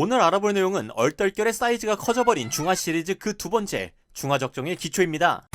오늘 알아볼 내용은 얼떨결에 사이즈가 커져버린 중화 시리즈 그 두 번째 중화 적정의 기초입니다.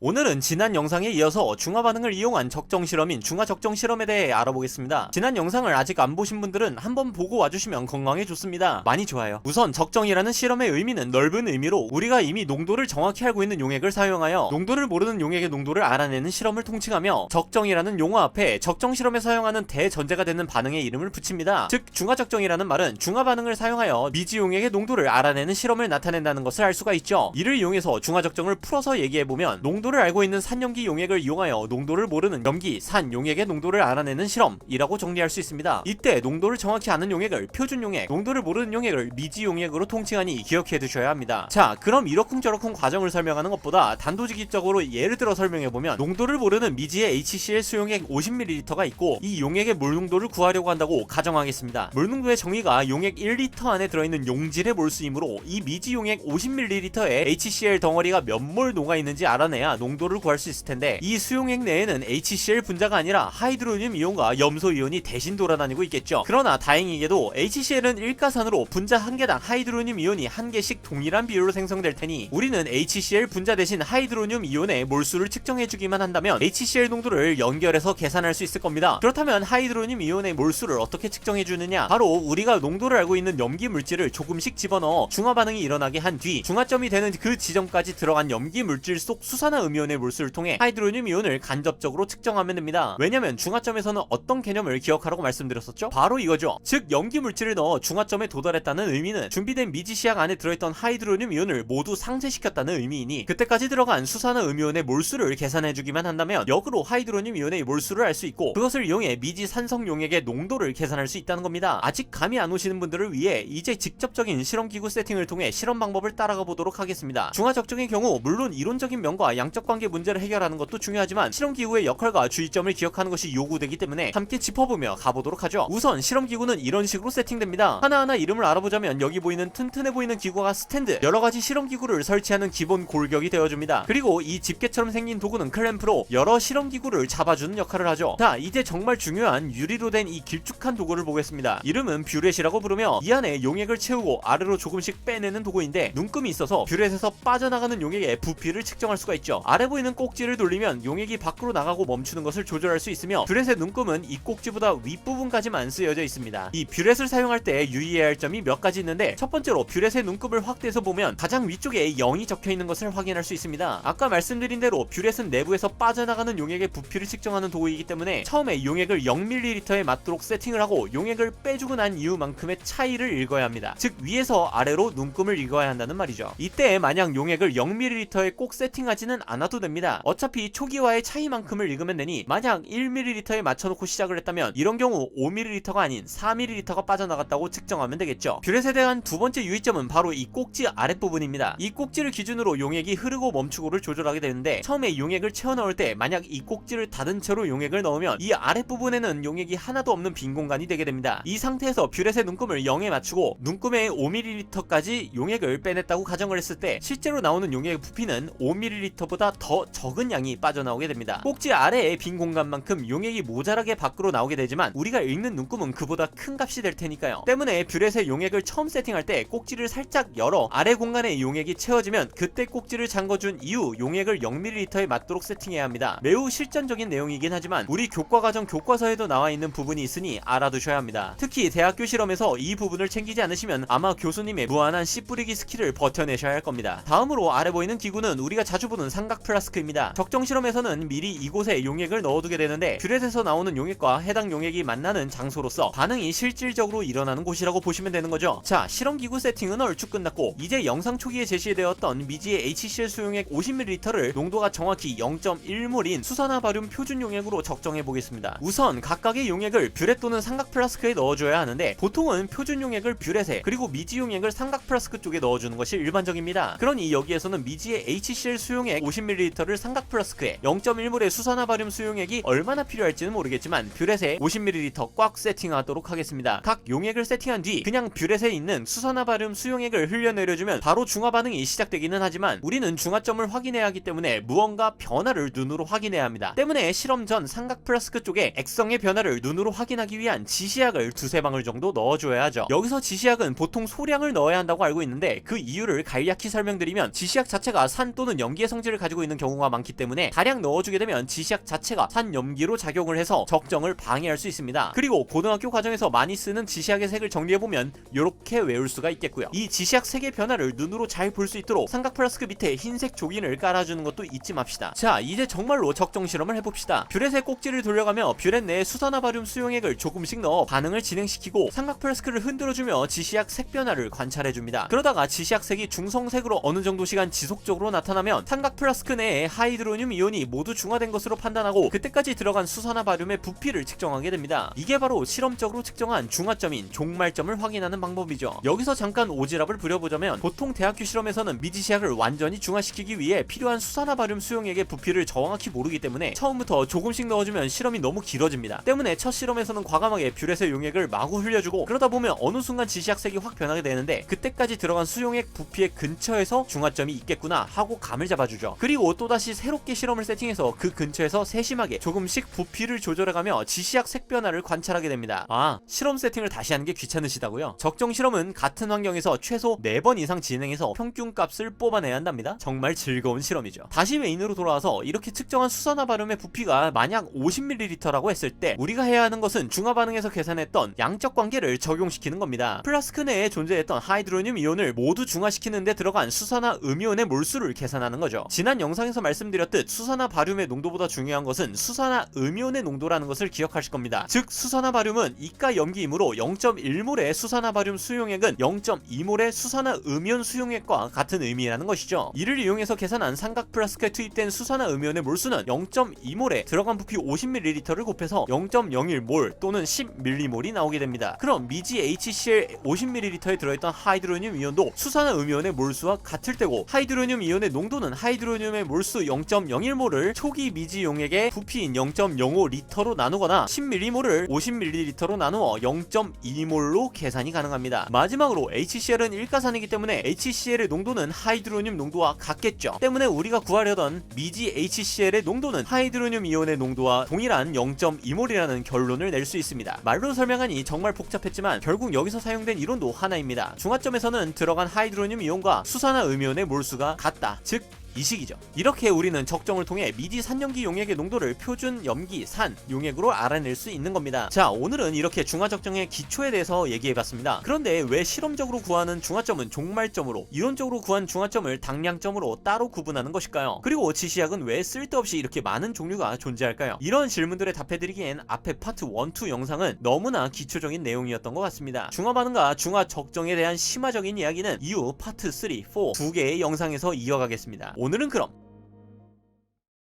오늘은 지난 영상에 이어서 중화 반응을 이용한 적정 실험인 중화 적정 실험에 대해 알아보겠습니다. 지난 영상을 아직 안 보신 분들은 한번 보고 와주시면 건강에 좋습니다. 많이 좋아요. 우선 적정이라는 실험의 의미는 넓은 의미로 우리가 이미 농도를 정확히 알고 있는 용액을 사용하여 농도를 모르는 용액의 농도를 알아내는 실험을 통칭하며 적정이라는 용어 앞에 적정 실험에 사용하는 대전제가 되는 반응의 이름을 붙입니다. 즉 중화 적정이라는 말은 중화 반응을 사용하여 미지 용액의 농도를 알아내는 실험을 나타낸다는 것을 알 수가 있죠. 이를 이용해서 중화 적정을 풀어서 얘기해 보면 농도 를 알고 있는 산염기 용액을 이용하여 농도를 모르는 염기, 산 용액의 농도를 알아내는 실험이라고 정리할 수 있습니다. 이때 농도를 정확히 아는 용액을 표준 용액, 농도를 모르는 용액을 미지 용액으로 통칭하니 기억해 두셔야 합니다. 자, 그럼 이러쿵저러쿵 과정을 설명하는 것보다 단도직입적으로 예를 들어 설명해 보면 농도를 모르는 미지의 HCl 수용액 50ml가 있고 이 용액의 물 농도를 구하려고 한다고 가정하겠습니다. 물 농도의 정의가 용액 1리터 안에 들어있는 용질의 몰수이므로 이 미지 용액 50ml에 HCl 덩어리가 몇 몰 녹아 있는지 알아내야 농도를 구할 수 있을 텐데 이 수용액 내에는 HCl 분자가 아니라 하이드로늄 이온과 염소 이온이 대신 돌아다니고 있겠죠. 그러나 다행히게도 HCl은 일가산으로 분자 한 개당 하이드로늄 이온이 한 개씩 동일한 비율로 생성될 테니 우리는 HCl 분자 대신 하이드로늄 이온의 몰수를 측정해주기만 한다면 HCl 농도를 연결해서 계산할 수 있을 겁니다. 그렇다면 하이드로늄 이온의 몰수를 어떻게 측정해주느냐? 바로 우리가 농도를 알고 있는 염기 물질을 조금씩 집어넣어 중화 반응이 일어나게 한 뒤 중화점이 되는 그 지점까지 들어간 염기 물질 속 수산화 음이온의 몰수를 통해 하이드로늄 이온을 간접적으로 측정하면 됩니다. 왜냐면 중화점에서는 어떤 개념을 기억하라고 말씀드렸었죠? 바로 이거죠. 즉 염기 물질을 넣어 중화점에 도달했다는 의미는 준비된 미지 시약 안에 들어있던 하이드로늄 이온을 모두 상쇄시켰다는 의미이니 그때까지 들어간 수산화 음이온의 몰수를 계산해주기만 한다면 역으로 하이드로늄 이온의 몰수를 알 수 있고 그것을 이용해 미지 산성 용액의 농도를 계산할 수 있다는 겁니다. 아직 감이 안 오시는 분들을 위해 이제 직접적인 실험기구 세팅을 통해 실험 방법을 따라가 보도록 하겠습니다. 중화 적정의 경우 물론 이론적인 면과 양적 관계 문제를 해결하는 것도 중요하지만 실험기구의 역할과 주의점을 기억하는 것이 요구되기 때문에 함께 짚어보며 가보도록 하죠. 우선 실험기구는 이런 식으로 세팅됩니다. 하나하나 이름을 알아보자면 여기 보이는 튼튼해 보이는 기구가 스탠드, 여러가지 실험기구를 설치하는 기본 골격이 되어줍니다. 그리고 이 집게처럼 생긴 도구는 클램프로 여러 실험기구를 잡아주는 역할을 하죠. 자, 이제 정말 중요한 유리로 된 이 길쭉한 도구를 보겠습니다. 이름은 뷰렛이라고 부르며 이 안에 용액을 채우고 아래로 조금씩 빼내는 도구인데 눈금이 있어서 뷰렛에서 빠져나가는 용액의 부피를 측정할 수가 있죠. 아래 보이는 꼭지를 돌리면 용액이 밖으로 나가고 멈추는 것을 조절할 수 있으며 뷰렛의 눈금은 이 꼭지보다 윗부분까지만 쓰여져 있습니다. 이 뷰렛을 사용할 때 유의해야 할 점이 몇 가지 있는데 첫 번째로 뷰렛의 눈금을 확대해서 보면 가장 위쪽에 0이 적혀 있는 것을 확인할 수 있습니다. 아까 말씀드린 대로 뷰렛은 내부에서 빠져나가는 용액의 부피를 측정하는 도구이기 때문에 처음에 용액을 0ml에 맞도록 세팅을 하고 용액을 빼주고 난 이후만큼의 차이를 읽어야 합니다. 즉 위에서 아래로 눈금을 읽어야 한다는 말이죠. 이때 만약 용액을 0ml에 꼭 세팅하지는 않 아도 됩니다. 어차피 초기와의 차이만큼을 읽으면 되니 만약 1ml에 맞춰놓고 시작을 했다면 이런 경우 5ml가 아닌 4ml가 빠져나갔다고 측정하면 되겠죠. 뷰렛에 대한 두 번째 유의점은 바로 이 꼭지 아랫부분입니다. 이 꼭지를 기준으로 용액이 흐르고 멈추고를 조절하게 되는데 처음에 용액을 채워 넣을 때 만약 이 꼭지를 닫은 채로 용액을 넣으면 이 아랫부분에는 용액이 하나도 없는 빈 공간이 되게 됩니다. 이 상태에서 뷰렛의 눈금을 0에 맞추고 눈금의 5ml까지 용액을 빼냈다고 가정을 했을 때 실제로 나오는 용액의 부피는 5ml 보다 더 적은 양이 빠져나오게 됩니다. 꼭지 아래의 빈 공간만큼 용액이 모자라게 밖으로 나오게 되지만 우리가 읽는 눈금은 그보다 큰 값이 될 테니까요. 때문에 뷰렛의 용액을 처음 세팅할 때 꼭지를 살짝 열어 아래 공간에 용액이 채워지면 그때 꼭지를 잠궈준 이후 용액을 0ml에 맞도록 세팅해야 합니다. 매우 실전적인 내용이긴 하지만 우리 교과과정 교과서에도 나와 있는 부분이 있으니 알아두셔야 합니다. 특히 대학교 실험에서 이 부분을 챙기지 않으시면 아마 교수님의 무한한 씨 뿌리기 스킬을 버텨내셔야 할 겁니다. 다음으로 아래 보이는 기구는 우리가 자주 보는 삼각 플라스크입니다. 적정 실험에서는 미리 이곳에 용액을 넣어두게 되는데 뷰렛에서 나오는 용액과 해당 용액이 만나는 장소로서 반응이 실질적으로 일어나는 곳이라고 보시면 되는 거죠. 자, 실험기구 세팅은 얼추 끝났고 이제 영상 초기에 제시되었던 미지의 HCl 수용액 50ml를 농도가 정확히 0.1몰인 수산화 바륨 표준 용액으로 적정해 보겠습니다. 우선 각각의 용액을 뷰렛 또는 삼각 플라스크에 넣어줘야 하는데 보통은 표준 용액을 뷰렛에 그리고 미지 용액을 삼각 플라스크 쪽에 넣어주는 것이 일반적입니다. 그러니 여기에서는 미지의 HCl 수용액 50ml를 삼각 플라스크에 0.1몰의 수산화 바륨 수용액이 얼마나 필요할지는 모르겠지만 뷰렛에 50ml 꽉 세팅하도록 하겠습니다. 각 용액을 세팅한 뒤 그냥 뷰렛에 있는 수산화 바륨 수용액을 흘려내려주면 바로 중화 반응이 시작되기는 하지만 우리는 중화점을 확인해야 하기 때문에 무언가 변화를 눈으로 확인해야 합니다. 때문에 실험 전 삼각 플라스크 쪽에 액성의 변화를 눈으로 확인하기 위한 지시약을 두세 방울 정도 넣어줘야 하죠. 여기서 지시약은 보통 소량을 넣어야 한다고 알고 있는데 그 이유를 간략히 설명드리면 지시약 자체가 산 또는 염기의 성질을 가지고 있는 경우가 많기 때문에 다량 넣어주게 되면 지시약 자체가 산 염기로 작용을 해서 적정을 방해할 수 있습니다. 그리고 고등학교 과정에서 많이 쓰는 지시약의 색을 정리해보면 이렇게 외울 수가 있겠고요. 이 지시약 색의 변화를 눈으로 잘 볼 수 있도록 삼각 플라스크 밑에 흰색 조gin을 깔아주는 것도 잊지 맙시다. 자 이제 정말로 적정 실험을 해봅시다. 뷰렛의 꼭지를 돌려가며 뷰렛 내에 수산화 바륨 수용액을 조금씩 넣어 반응을 진행시키고 삼각 플라스크를 흔들어주며 지시약 색 변화를 관찰해줍니다. 그러다가 지시약 색이 중성색으로 어느 정도 시간 지속적으로 나타나면 삼각 플라스크 내에 하이드로늄 이온이 모두 중화된 것으로 판단하고 그때까지 들어간 수산화 바륨의 부피를 측정하게 됩니다. 이게 바로 실험적으로 측정한 중화점인 종말점을 확인하는 방법이죠. 여기서 잠깐 오지랖을 부려보자면 보통 대학교 실험에서는 미지시약을 완전히 중화시키기 위해 필요한 수산화 바륨 수용액의 부피를 정확히 모르기 때문에 처음부터 조금씩 넣어주면 실험이 너무 길어집니다. 때문에 첫 실험에서는 과감하게 뷰렛의 용액을 마구 흘려주고 그러다 보면 어느 순간 지시약 색이 확 변하게 되는데 그때까지 들어간 수용액 부피의 근처에서 중화점이 있겠구나 하고 감을 잡아주죠. 그리고 또다시 새롭게 실험을 세팅해서 그 근처에서 세심하게 조금씩 부피를 조절해가며 지시약 색 변화를 관찰하게 됩니다. 아 실험 세팅을 다시 하는 게 귀찮으시다고요? 적정 실험은 같은 환경에서 최소 4번 이상 진행해서 평균 값을 뽑아내야 한답니다. 정말 즐거운 실험이죠. 다시 메인으로 돌아와서 이렇게 측정한 수산화 바륨의 부피가 만약 50ml라고 했을 때 우리가 해야 하는 것은 중화 반응에서 계산했던 양적 관계를 적용시키는 겁니다. 플라스크 내에 존재했던 하이드로늄 이온을 모두 중화시키는 데 들어간 수산화 음이온의 몰수를 계산하는 거죠. 지난 영상에서 말씀드렸듯 수산화 바륨의 농도보다 중요한 것은 수산화 음이온의 농도라는 것을 기억하실 겁니다. 즉 수산화 바륨은 이가 염기이므로 0.1몰의 수산화 바륨 수용액은 0.2몰의 수산화 음이온 수용액과 같은 의미라는 것이죠. 이를 이용해서 계산한 삼각 플라스크에 투입된 수산화 음이온의 몰수는 0.2몰에 들어간 부피 50ml를 곱해서 0.01몰 또는 10m몰이 나오게 됩니다. 그럼 미지 HCl 50ml에 들어있던 하이드로늄 이온도 수산화 음이온의 몰수와 같을 때고 하이드로늄 이온의 농도는 하이드로늄 의 몰수 0.01몰을 초기 미지 용액의 부피인 0.05리터로 나누거나 10m몰을 50ml로 나누어 0.2몰로 계산이 가능합니다. 마지막으로 HCl은 일가산이기 때문에 HCl의 농도는 하이드로늄 농도와 같겠죠. 때문에 우리가 구하려던 미지 HCl의 농도는 하이드로늄 이온의 농도와 동일한 0.2몰이라는 결론을 낼 수 있습니다. 말로 설명하니 정말 복잡했지만 결국 여기서 사용된 이론도 하나입니다. 중화점에서는 들어간 하이드로늄 이온과 수산화 음이온의 몰수가 같다. 즉 이식이죠. 이렇게 우리는 적정을 통해 미지 산염기 용액의 농도를 표준 염기 산 용액으로 알아낼 수 있는 겁니다. 자, 오늘은 이렇게 중화 적정의 기초에 대해서 얘기해봤습니다. 그런데 왜 실험적으로 구하는 중화점은 종말점으로, 이론적으로 구한 중화점을 당량점으로 따로 구분하는 것일까요? 그리고 지시약은 왜 쓸데없이 이렇게 많은 종류가 존재할까요? 이런 질문들에 답해드리기엔 앞에 파트 1, 2 영상은 너무나 기초적인 내용이었던 것 같습니다. 중화 반응과 중화 적정에 대한 심화적인 이야기는 이후 파트 3, 4 두 개의 영상에서 이어가겠습니다. 오늘은 그럼